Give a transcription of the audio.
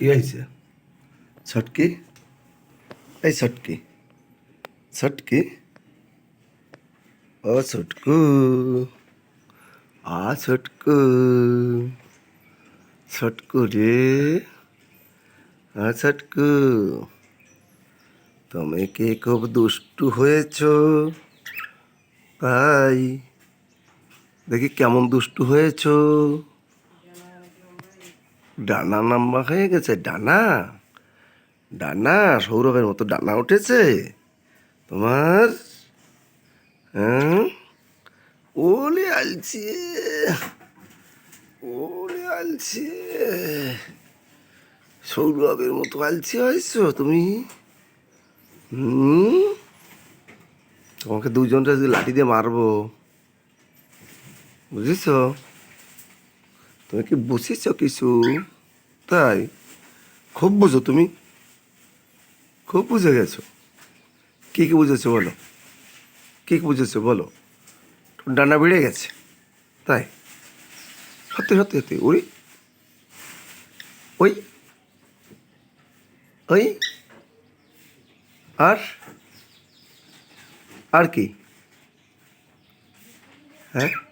কি হয়েছে ছটকি? এই ছটকি। ছটকি? ও ছটকু। আ ছটকু। ছটকু রে। আ ছটকু। তুমি কি খুব দুষ্টু হয়েছ? তাই দেখি কেমন দুষ্টু হয়েছ। ডানা নাম্বা হয়ে গেছে, ডানা। ডানা, সৌরভের মতো ডানা উঠেছে। তোমার হ্যাঁ? ওলে আলছে ওলে আলছে। সৌরভের মতো আলছে হয়েছো তুমি? হুম? তোমাকে দুজনটা যদি লাঠি দিয়ে মারবো, বুঝেছ? তুমি কি বুঝেছ কিছু? তাই? খুব বুঝো তুমি। খুব বুঝে গেছো। কি কি বুঝেছ বলো? কি কি বুঝেছ বলো? ডানা বেড়ে গেছে। তাই? সত্যি সত্যি সত্যি। ওই ওই। ওই। আর? আর কি? হ্যাঁ?